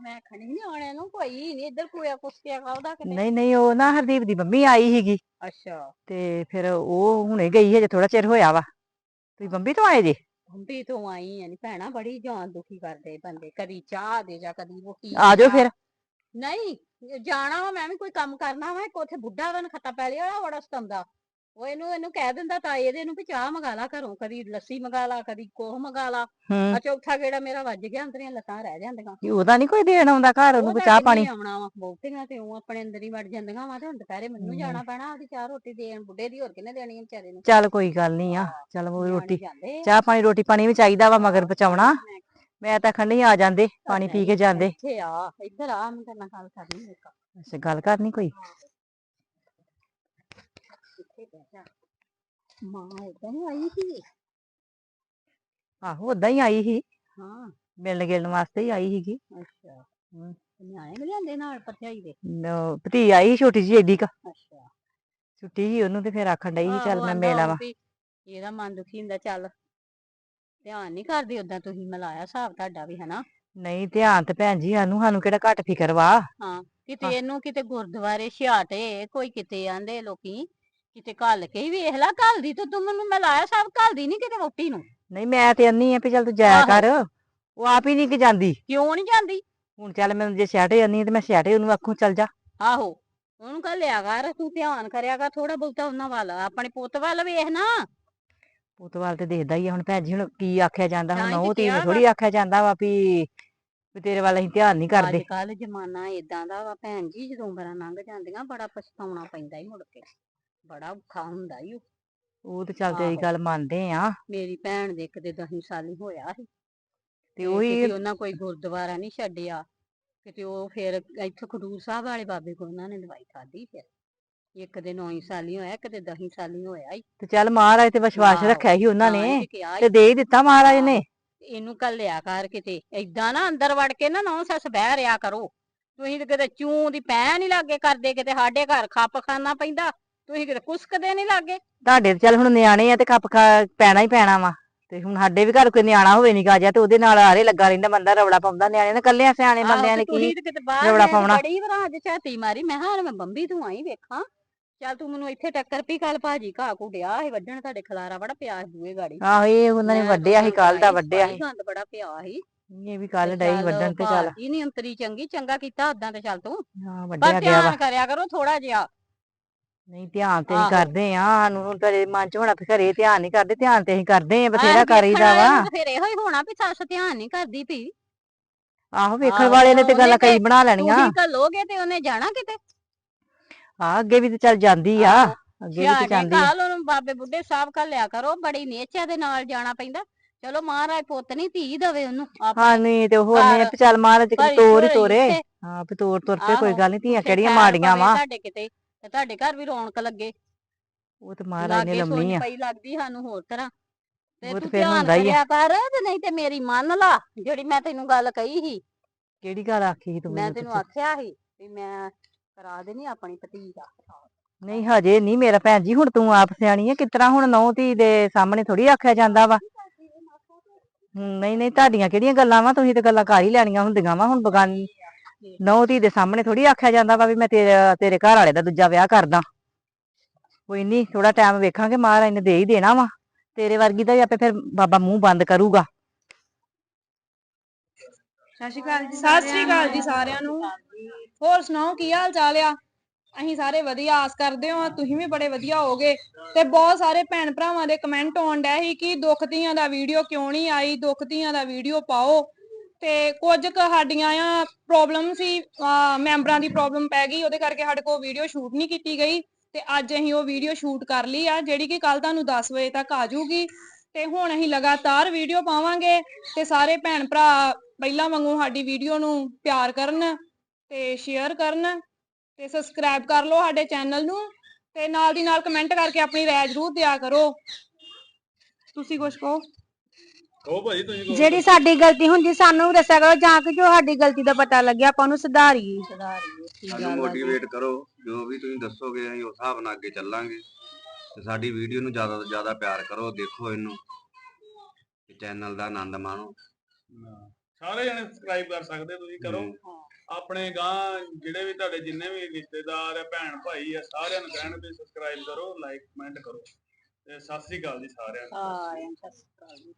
Speaker 4: ਮੈਂ ਖਣੀ ਨਹੀਂ ਆਉਣੇ ਨੂੰ ਕੋਈ ਨਹੀਂ ਇੱਧਰ ਕੋਇਆ ਕੁਸਕਿਆ ਖਾਉਦਾ ਕਿਤੇ।
Speaker 3: ਨਹੀਂ ਨਹੀਂ ਉਹ ਨਾ ਹਰਦੀਪ ਦੀ ਮੰਮੀ ਆਈ ਸੀਗੀ।
Speaker 4: ਅੱਛਾ।
Speaker 3: ਤੇ ਫਿਰ ਉਹ ਹੁਣੇ ਗਈ ਹਜੇ ਥੋੜਾ ਚਿਰ ਹੋਇਆ ਵਾ। ਤੁਸੀਂ ਬੰਬੀ ਤੋਂ ਆਏ ਜੇ?
Speaker 4: ਬੰਬੀ ਤੋਂ ਆਈ ਆ ਨੀ ਭੈਣਾ ਬੜੀ ਜਾਨ ਦੁਖੀ ਕਰਦੇ ਬੰਦੇ ਕਦੀ ਚਾਹ ਦੇ ਜਾ ਕਦੀ ਰੋਟੀ
Speaker 3: ਆ ਜਾਓ ਫਿਰ।
Speaker 4: ਨਹੀਂ ਜਾਣਾ ਵਾ ਮੈਂ ਵੀ ਕੋਈ ਕੰਮ ਕਰਨਾ ਵਾ ਇੱਕ ਉੱਥੇ ਬੁੱਢਾ ਵਨ ਖੱਤਾ ਪੈ ਲਿਆ ਬੜਾ ਸਤੰਦਾ। ਉਹ ਇਹਨੂੰ ਇਹਨੂੰ ਕਹਿ ਦਿੰਦਾ ਤਾਂ ਇਹਦੇ ਨੂੰ ਵੀ ਚਾਹ ਮੰਗਾ ਲਾ ਘਰੋਂ ਕਦੀ ਲੱਸੀ ਮੰਗਾ ਲਾ ਕਦੀ ਕੋਹ ਮੰਗਾ ਲਾ।
Speaker 3: ਹੂੰ।
Speaker 4: ਆ ਚੌਥਾ ਗੇੜਾ ਮੇਰਾ ਵੱਜ ਗਿਆ ਅੰਦਰੀਆਂ ਲੱਤਾਂ ਰਹਿ ਜਾਂਦੀਆਂ।
Speaker 3: ਕੀ ਉਹਦਾ ਨਹੀਂ ਕੋਈ ਦੇਣ ਆਉਂਦਾ ਘਰ ਉਹਨੂੰ ਕੋਈ ਚਾਹ ਪਾਣੀ।
Speaker 4: ਆਉਣਾ ਵਾ ਬਹੁਤੀਆਂ ਤੇ ਉਹ ਆਪਣੇ ਅੰਦਰ ਹੀ ਵੜ ਜਾਂਦੀਆਂ ਵਾ ਤੇ ਹੁਣ ਦੁਪਹਿਰੇ ਮੈਨੂੰ ਜਾਣਾ ਪੈਣਾ ਉਹਦੀ ਚਾਹ ਰੋਟੀ ਦੇਣ ਬੁੱਢੇ ਦੀ ਹੋਰ ਕਿੰਨੇ ਦੇਣੀ ਆ ਵਿਚਾਰੇ ਨੂੰ?
Speaker 3: ਚੱਲ ਕੋਈ ਗੱਲ ਨਹੀਂ ਆ ਚੱਲ ਉਹ
Speaker 4: ਨਿਆਣੇ
Speaker 3: ਰੋਟੀ
Speaker 4: ਜਾਂਦੇ ਆ।
Speaker 3: ਚਾਹ ਪਾਣੀ ਰੋਟੀ ਪਾਣੀ ਵੀ ਚਾਹੀਦਾ ਵਾ ਮਗਰ ਬਚਾਉਣਾ
Speaker 4: ਮੈਂ
Speaker 3: ਮੈਂ ਤਾਂ ਖੰਡੀ ਆ ਜਾਂਦੇ ਪਾਣੀ ਪੀ ਕੇ ਜਾਂਦੇ।
Speaker 4: ਇੱਥੇ ਆ ਇੱਧਰ ਆ ਮੈਂ ਤੇਰੇ ਨਾਲ ਗੱਲ ਕਰਨੀ ਇੱਕ।
Speaker 3: ਅੱਛਾ ਗੱਲ ਕਰਨੀ ਕੋਈ?
Speaker 4: ਇੱਥੇ ਬਹਿ ਜਾ ਮਾਂ ਉਦਾਂ ਹੀ ਆਈ ਸੀ।
Speaker 3: ਆਹੋ ਉਦਾਂ ਹੀ ਆਈ ਸੀ।
Speaker 4: ਹਾਂ।
Speaker 3: ਮਿਲਣ ਗਿਲਣ ਵਾਸਤੇ ਹੀ ਆਈ ਸੀਗੀ।
Speaker 4: ਅੱਛਾ।
Speaker 3: ਹਮ।
Speaker 4: ਨਿਆਣੇ ਵੀ ਲਿਆਂਦੇ ਨਾਲ ਭਰਜਾਈ ਦੇ?
Speaker 3: ਨ- ਭਤੀ ਆਈ ਸੀ ਛੋਟੀ ਜਿਹੀ ਏਡੀ ਕ।
Speaker 4: ਅੱਛਾ।
Speaker 3: ਛੁੱਟੀ ਸੀ ਉਹਨੂੰ ਤੇ ਫਿਰ ਆਖਣ ਡਈ ਸੀ ਚੱਲ
Speaker 4: ਆਹੋ
Speaker 3: ਮੈਂ
Speaker 4: ਆਂਦਾ
Speaker 3: ਮਿਲ
Speaker 4: ਹੋਊ
Speaker 3: ਆਵਾਂ
Speaker 4: ਵੀ ਇਹਦਾ ਮਨ ਦੁਖੀ ਹੁੰਦਾ ਚੱਲ। ਧਿਆਨ ਨਹੀਂ ਕਰਦੀ ਉਦਾਂ ਤੁਸੀਂ ਮਿਲਾਇਆ ਹਿਸਾਬ ਤੁਹਾਡਾ ਵੀ ਹਨਾ।
Speaker 3: ਨਹੀਂ ਧਿਆਨ ਤੇ ਭੈਣ ਜੀ ਸਾਨੂੰ ਸਾਨੂੰ ਕਿਹੜਾ ਘੱਟ ਫਿਕਰ ਵਾ।
Speaker 4: ਕਿਤੇ
Speaker 3: ਹਾਂ।
Speaker 4: ਇਹਨੂੰ ਕਿਤੇ ਗੁਰਦੁਆਰੇ ਛਿਆਟੇ ਕੋਈ ਕਿਤੇ ਆਂਦੇ ਲੋਕੀ। ਕਿਤੇ ਘੱਲ ਕੇ ਹੀ ਵੇਖ ਲੈ ਘੱਲਦੀ ਤੇ ਤੂੰ ਮੈਨੂੰ ਮਿਲਾਇਆ ਸਭ ਘੱਲਦੀ ਨਹੀਂ ਕਿਤੇ ਵੋਟੀ ਨੂੰ।
Speaker 3: ਨਹੀਂ ਮੈਂ ਤੇ ਅੰਨੀ ਆ ਵੀ ਚੱਲ ਤੂੰ ਜਾਇਆ। ਕਰ ਉਹ ਆਪ ਹੀ ਨਹੀਂ ਕਿ ਜਾਂਦੀ।
Speaker 4: ਕਿਉਂ ਨਹੀਂ ਜਾਂਦੀ?
Speaker 3: ਹੁਣ ਚੱਲ ਮੈਂ ਜੇ ਸਿਆਟੇ ਅੰਨੀ ਤੇ ਮੈਂ ਸਿਆਟੇ ਉਹਨੂੰ ਆਖੂ ਚੱਲ ਜਾ।
Speaker 4: ਆਹੋ ਉਹਨੂੰ ਕਹ ਲਿਆ ਕਰ ਤੂੰ ਧਿਆਨ ਕਰਿਆ ਕਰ ਥੋੜਾ ਬਹੁਤਾ ਉਹਨਾਂ ਵੱਲ ਆਪਣੇ ਪੁੱਤ ਵੱਲ ਵੇਖ ਨਾ।
Speaker 3: ਪੁੱਤਵਾਲ ਤੇ ਦੇਖਦਾ ਹੀ ਆ ਹੁਣ ਭੈਣ ਜੀ ਹੁਣ ਕੀ ਆਖਿਆ ਜਾਂਦਾ
Speaker 4: ਤਾਂ
Speaker 3: ਹੁਣ
Speaker 4: ਤੇ
Speaker 3: ਉਹ
Speaker 4: ਕਿਹਾ
Speaker 3: ਥੋੜੀ ਆਖਿਆ ਜਾਂਦਾ ਵਾ ਵੀ ਵੀ ਤੇਰੇ ਵੱਲ ਅਸੀਂ ਧਿਆਨ ਨਹੀਂ
Speaker 4: ਅੱਜ
Speaker 3: ਕਰਦੇ।
Speaker 4: ਕੱਲ ਜ਼ਮਾਨਾ ਏਦਾਂ ਦਾ ਵਾ ਭੈਣ ਜੀ ਜਦੋਂ ਉਮਰਾਂ ਲੰਘ ਜਾਂਦੀਆਂ ਬੜਾ ਪਛਤਾਉਣਾ ਪੈਂਦਾ ਹੀ ਮੁੜ ਕੇ। ਬੜਾ ਔਖਾ ਹੁੰਦਾ ਈ ਓ।
Speaker 3: ਉਹ ਤੇ ਚੱਲ ਤੇਰੀ
Speaker 4: ਆਹੋ।
Speaker 3: ਗੱਲ ਮੰਨਦੇ ਆ।
Speaker 4: ਮੇਰੀ ਭੈਣ ਦੇ ਕਿਤੇ ਦਹੀਂ ਸਾਲੀ ਹੋਇਆ ਸੀ।
Speaker 3: ਤੇ ਉਹੀ
Speaker 4: ਕਿਤੇ ਉਹਨਾਂ ਕੋਈ ਗੁਰਦੁਆਰਾ ਨਹੀਂ ਛੱਡਿਆ। ਕਿਤੇ ਉਹ ਫਿਰ ਇੱਥੇ ਖਡੂਰ ਸਾਹਿਬ ਵਾਲੇ ਬਾਬੇ ਕੋਲ ਉਹਨਾਂ ਨੇ ਦਵਾਈ ਖਾਧੀ ਫਿਰ। ਇੱਕ ਦੇ 9 ਸਾਲੀ ਹੋਇਆ ਇੱਕ ਦੇ 10 ਸਾਲੀ ਹੋਇਆ ਈ।
Speaker 3: ਤੇ ਚੱਲ ਮਹਾਰਾਜ ਤੇ ਵਿਸ਼ਵਾਸ
Speaker 4: ਆਹੋ,
Speaker 3: ਰੱਖਿਆ ਸੀ ਉਹਨਾਂ
Speaker 4: ਤਾਂ
Speaker 3: ਨੇ
Speaker 4: ਇਹ ਕਿਹਾ ਈ,
Speaker 3: ਤੇ ਦੇ ਹੀ ਦਿੱਤਾ ਮਹਾਰਾਜ ਨੇ।
Speaker 4: ਇਹਨੂੰ ਕੱਲਿਆ ਕਰ ਕਿਤੇ। ਏਦਾਂ ਨਾ ਅੰਦਰ ਵੜ ਕੇ ਨਾ ਨੌ ਸੱਸ ਬਹਿ ਰਿਆ ਕਰੋ। ਤੁਸੀਂ ਤੇ ਕਿਤੇ ਚੂੰ ਦੀ ਪੈ ਨਹੀਂ ਲਾਗੇ ਕਰਦੇ ਕਿਤੇ ਸਾਡੇ ਘਰ ਖੱਪ ਖਾਣਾ ਪੈਂਦਾ। ਤੁਸੀਂ ਕਿਤੇ ਕੁਸਕਦੇ ਨਹੀਂ ਲਾਗੇ?
Speaker 3: ਤੁਹਾਡੇ ਤੇ ਚੱਲ ਹੁਣ ਨਿਆਣੇ ਆ ਤੇ ਕੱਪ ਖਾ ਪੈਣਾ ਹੀ ਪੈਣਾ ਵਾ। ਤੇ ਹੁਣ ਸਾਡੇ ਵੀ ਘਰ ਕੋਈ ਨਿਆਣਾ ਹੋਵੇ ਨਿਕਾ ਜਾ ਤੇ ਉਹਦੇ ਨਾਲ ਆਰੇ ਲੱਗਾ ਰਹਿੰਦਾ ਬੰਦਾ ਰੌਲਾ ਪਾਉਂਦਾ ਨਿਆਣੇ ਨੇ ਕੱਲਿਆਂ ਸਿਆਣੇ ਬੰਦਿਆਂ ਨੇ ਕੀ
Speaker 4: ਤੇ ਕਿਤੇ ਬਾਹਰ
Speaker 3: ਰੌਲਾ ਪਾਉਣਾ।
Speaker 4: ਬੜੀ ਵਾਰ ਅੱਜ ਝਾਤੀ ਮਾਰੀ ਮੈਂ ਹਾਂ ਮੈਂ ਬੰਬੀ ਤੂੰ ਆਈ ਵੇਖਾਂ। ਚੱਲ ਤੂੰ ਮੈਨੂੰ ਇੱਥੇ ਟੱਕਰ ਪੀ ਕੱਲ ਭਾਜੀ ਘਾਹ ਕੁੜਿਆ ਸੀ ਵੱਢਣ ਤੁਹਾਡੇ ਖਲਾਰਾ ਬੜਾ ਪਿਆ ਸੀ ਬੂਹੇ ਗਾੜੀ।
Speaker 3: ਆਹੋ ਇਹ ਉਹਨਾਂ ਨੇ
Speaker 4: ਮੈਂ
Speaker 3: ਵੱਢਿਆ ਸੀ ਕੱਲ ਦਾ
Speaker 4: ਲਾਈ,
Speaker 3: ਵੱਢਿਆ ਸੀ।
Speaker 4: ਗੰਦ ਬੜਾ ਪਿਆ ਸੀ।
Speaker 3: ਇਹ ਵੀ ਕੱਲ ਡਈ ਵੱਢਣ ਤੇ ਚੱਲ।
Speaker 4: ਇਹ ਨਹੀਂ ਅੰਤਰੀ ਚੰਗੀ ਚੰਗਾ ਕੀਤਾ ਉਦਾਂ ਤੇ ਚੱਲ ਤੂੰ।
Speaker 3: ਹਾਂ
Speaker 4: ਪਰ
Speaker 3: ਵੱਢਿਆ ਗਿਆ ਵਾ।
Speaker 4: ਧਿਆਨ ਕਰਿਆ ਕਰੋ ਥੋੜਾ ਜਿਹਾ।
Speaker 3: ਨਹੀਂ ਧਿਆਨ ਤੇ ਅਸੀਂ
Speaker 4: ਆਹੋ।
Speaker 3: ਕਰਦੇ ਆ ਸਾਨੂੰ ਹੁਣ ਤੇਰੇ ਮਨ ਚ ਹੋਣਾ ਵੀ ਘਰੇ ਧਿਆਨ ਨਹੀਂ ਕਰਦੇ ਧਿਆਨ ਤੇ ਅਸੀਂ ਕਰਦੇ ਆ ਬਥੇਰਾ ਕਰੀਦਾ ਵਾ
Speaker 4: ਤਾਂ ਫਿਰ ਇਹੋ ਹੀ ਹੋਣਾ ਵੀ ਸੱਸ ਧਿਆਨ ਨਹੀਂ ਕਰਦੀ ਪਈ।
Speaker 3: ਆਹੋ ਵੇਖਣ
Speaker 4: ਆਹੋ,
Speaker 3: ਵਾਲੇ ਨੇ ਤੇ
Speaker 4: ਉਹਨੇ
Speaker 3: ਗੱਲਾਂ ਕਈ
Speaker 4: ਤੇ
Speaker 3: ਬਣਾ ਲੈਣੀਆਂ।
Speaker 4: ਤੁਸੀਂ ਘੱਲੋਗੇ ਤੇ ਉਹਨੇ ਜਾਣਾ ਕਿਤੇ?
Speaker 3: ਆ ਅੱਗੇ ਵੀ ਤੇ ਚੱਲ ਜਾਂਦੀ ਆ
Speaker 4: ਆਹੋ,
Speaker 3: ਅੱਗੇ ਵੀ ਤੇ ਜਾਂਦੀ ਆ।
Speaker 4: ਘਾਲ ਉਹਨੂੰ ਬਾਬੇ ਬੁੱਢੇ ਸਾਹਿਬ ਘੱਲਿਆ ਕਰੋ ਬੜੀ ਨੇਚਾ ਦੇ ਨਾਲ ਜਾਣਾ ਪੈਂਦਾ। ਚਲੋ ਮਹਾਰਾਜ ਪੁੱਤ ਨਹੀਂ ਧੀ ਦਵੇ ਉਹਨੂੰ
Speaker 3: ਹਾਂ ਨਹੀਂ ਤੇ ਉਹ ਨੇ ਵੀ ਚੱਲ ਮਹਾਰਾਜ
Speaker 4: ਭਰੀ
Speaker 3: ਤੋਰ ਹੀ
Speaker 4: ਝੋਲੀ
Speaker 3: ਤੋਰੇ। ਹਾਂ ਵੀ ਤੋਰ ਤੁਰ ਪੇ ਕੋਈ
Speaker 4: ਆਹੋ,
Speaker 3: ਗੱਲ ਨਹੀਂ ਧੀਆਂ ਕਿਹੜੀਆਂ ਮਾੜੀਆਂ ਵਾ।
Speaker 4: ਤੁਹਾਡੇ ਕਿਤੇ। ਤੇ ਤੁਹਾਡੇ ਘਰ ਵੀ ਰੌਣਕ ਲੱਗੇ।
Speaker 3: ਉਹ ਤੇ ਮਹਾਰਾਜ ਨੇ
Speaker 4: ਲਾਗੇ
Speaker 3: ਆ।
Speaker 4: ਪਈ ਲੱਗਦੀ ਸਾਨੂੰ ਹੋਰ ਤਰ੍ਹਾਂ। ਤੇ
Speaker 3: ਉਹ ਤੇ
Speaker 4: ਤੂੰ
Speaker 3: ਫਿਰ
Speaker 4: ਧਿਆਨ
Speaker 3: ਹੁੰਦਾ ਹੀ ਆ।
Speaker 4: ਕਰਿਆ ਕਰ ਤੇ ਨਹੀਂ ਤੇ ਮੇਰੀ ਮੰਨ ਲਾ ਜਿਹੜੀ ਮੈਂ ਤੈਨੂੰ ਗੱਲ ਕਹੀ ਸੀ।
Speaker 3: ਕਿਹੜੀ ਗੱਲ ਆਖੀ ਸੀ ਤੂੰ
Speaker 4: ਮੈਂ
Speaker 3: ਮੈਨੂੰ
Speaker 4: ਤੈਨੂੰ
Speaker 3: ਪਿੱਛੇ?
Speaker 4: ਆਖਿਆ ਸੀ ਵੀ ਮੈਂ ਕਰਾ ਦੇਣੀ ਆਪਣੀ ਭਤੀ ਦਾ
Speaker 3: ਨਹੀਂ ਹਜੇ ਨਹੀਂ ਮੇਰਾ ਭੈਣ ਜੀ ਹੁਣ ਤੂੰ ਆਪ ਸਿਆਣੀ ਆ ਕਿਤਰਾ ਹੁਣ ਨੌ ਧੀ ਦੇ ਸਾਹਮਣੇ ਥੋੜੀ ਆਖਿਆ ਜਾਂਦਾ ਵਾ। ਹਮ, ਨਹੀਂ ਨਹੀਂ ਤੁਹਾਡੀਆਂ ਕਿਹੜੀਆਂ ਗੱਲਾਂ ਵਾ? ਤੁਸੀਂ ਤੇ ਗੱਲਾਂ ਕਰ ਹੀ ਲੈਣੀਆਂ ਹੁੰਦੀਆਂ ਵਾ ਹੁਣ ਬਗਾਨੀ ਨੌ ਧੀ ਦੇ ਸਾਹਮਣੇ ਥੋੜੀ ਆਖਿਆ ਜਾਂਦਾ ਵਾ ਵੀ ਮੈਂ ਤੇਰੇ ਤੇਰੇ ਘਰ ਵਾਲੇ ਦਾ ਦੂਜਾ ਵਿਆਹ ਕਰਦਾ। ਕੋਈ ਨਹੀਂ ਥੋੜਾ ਟਾਈਮ ਵੇਖਾਂਗੇ, ਮਹਾਰਾਜ ਨੇ ਦੇ ਹੀ ਦੇਣਾ ਵਾ। ਤੇਰੇ ਵਰਗੀ ਦਾ ਵੀ ਆਪੇ ਫਿਰ ਬਾਬਾ ਮੂੰਹ ਬੰਦ ਕਰੂਗਾ।
Speaker 2: ਸਤਿ ਸ਼੍ਰੀ ਅਕਾਲ ਜੀ, ਸਤਿ ਸ਼੍ਰੀ ਅਕਾਲ ਜੀ ਸਾਰਿਆਂ ਨੂੰ। ਹੋਰ ਸੁਣਾਓ, ਕੀ ਹਾਲ ਚਾਲ ਆ? ਅਸੀਂ ਸਾਰੇ ਵਧੀਆ, ਆਸ ਕਰਦੇ ਹਾਂ, ਤੁਸੀਂ ਵੀ ਬੜੇ ਵਧੀਆ ਹੋਗੇ ਤੇ ਬਹੁਤ ਸਾਰੇ ਭੈਣ ਭਰਾਵਾਂ ਦੇ ਕਮੈਂਟ ਆਉਣ ਡਿਆ ਸੀ ਕਿ ਦੁੱਖ ਧੀਆਂ ਦਾ ਵੀਡੀਓ ਕਿਉਂ ਨਹੀਂ ਆਈ? ਦੁੱਖ ਧੀਆਂ ਦਾ ਵੀਡੀਓ ਪਾਓ। ਤੇ ਕੁਝ ਕੁ ਸਾਡੀਆਂ ਆ ਪ੍ਰੋਬਲਮ ਸੀ, ਅਹ ਮੈਂਬਰਾਂ ਦੀ ਪ੍ਰੋਬਲਮ ਪੈ ਗਈ, ਉਹਦੇ ਕਰਕੇ ਸਾਡੇ ਕੋਲ ਵੀਡੀਓ ਸ਼ੂਟ ਨਹੀਂ ਕੀਤੀ ਗਈ ਤੇ ਅੱਜ ਅਸੀਂ ਉਹ ਵੀਡੀਓ ਸ਼ੂਟ ਕਰ ਲਈ ਆ, ਜਿਹੜੀ ਕਿ ਕੱਲ ਤੁਹਾਨੂੰ 10 ਵਜੇ ਤੱਕ ਆ ਜਾਊਗੀ ਤੇ ਹੁਣ ਅਸੀਂ ਲਗਾਤਾਰ ਵੀਡੀਓ ਪਾਵਾਂਗੇ ਤੇ ਸਾਰੇ ਭੈਣ ਭਰਾ ਪਹਿਲਾਂ ਵਾਂਗੂ ਸਾਡੀ ਵੀਡੀਓ ਨੂੰ ਪਿਆਰ ਕਰਨ ਤੇ ਸ਼ੇਅਰ ਕਰਨ ਤੇ ਸਬਸਕ੍ਰਾਈਬ ਕਰ ਲਓ ਸਾਡੇ ਚੈਨਲ ਨੂੰ ਤੇ ਨਾਲ ਦੀ ਨਾਲ ਕਮੈਂਟ ਕਰਕੇ ਆਪਣੀ ਰਾਏ ਜ਼ਰੂਰ ਦਿਆ ਕਰੋ। ਤੁਸੀਂ ਕੁਝ ਕਹੋ।
Speaker 5: ਕਹੋ ਭਾਜੀ ਤੁਸੀਂ ਕਹੋ
Speaker 1: ਜਿਹੜੀ ਸਾਡੀ ਗਲਤੀ ਹੁੰਦੀ ਸਾਨੂੰ ਵੀ ਦੱਸਿਆ ਕਰੋ ਜਾਂ ਕਿ ਜੋ ਸਾਡੀ ਗਲਤੀ ਦਾ ਪਤਾ ਲੱਗਿਆ ਆਪਾਂ ਉਹਨੂੰ ਸੁਧਾਰੀਏ
Speaker 6: ਸਾਨੂੰ। ਮੋਟੀਵੇਟ ਕਰੋ ਜੋ ਵੀ ਤੁਸੀਂ ਦੱਸੋਗੇ ਅਸੀਂ ਉਸ ਹਿਸਾਬ ਨਾਲ ਅੱਗੇ ਚੱਲਾਂਗੇ ਤੇ ਸਾਡੀ ਵੀਡੀਓ ਨੂੰ ਜ਼ਿਆਦਾ ਤੋਂ ਜ਼ਿਆਦਾ ਪਿਆਰ ਕਰੋ ਦੇਖੋ ਇਹਨੂੰ ਤੇ ਚੈਨਲ ਦਾ ਆਨੰਦ ਮਾਣੋ
Speaker 5: ਹਾਂ। ਸਾਰੇ ਜਣੇ ਸਬਸਕ੍ਰਾਈਬ ਕਰ ਸਕਦੇ ਤੁਸੀਂ ਕਰੋ। ਆਪਣੇ ਗਾਂ ਜਿਹੜੇ ਵੀ ਤੁਹਾਡੇ ਜਿੰਨੇ ਵੀ ਰਿਸ਼ਤੇਦਾਰ ਆ ਭੈਣ ਭਾਈ ਆ ਸਾਰਿਆਂ ਨੂੰ ਕਹਿਣ ਵੀ ਸਬਸਕ੍ਰਾਈਬ ਕਰੋ ਲਾਈਕ ਕਮੈਂਟ ਕਰੋ ਤੇ ਸਤਿ ਸ੍ਰੀ ਅਕਾਲ ਜੀ ਸਾਰਿਆਂ ਨੂੰ
Speaker 4: ਸਾਰਿਆਂ ਨੂੰ ਸਤਿ ਸ਼੍ਰੀ ਅਕਾਲ ਜੀ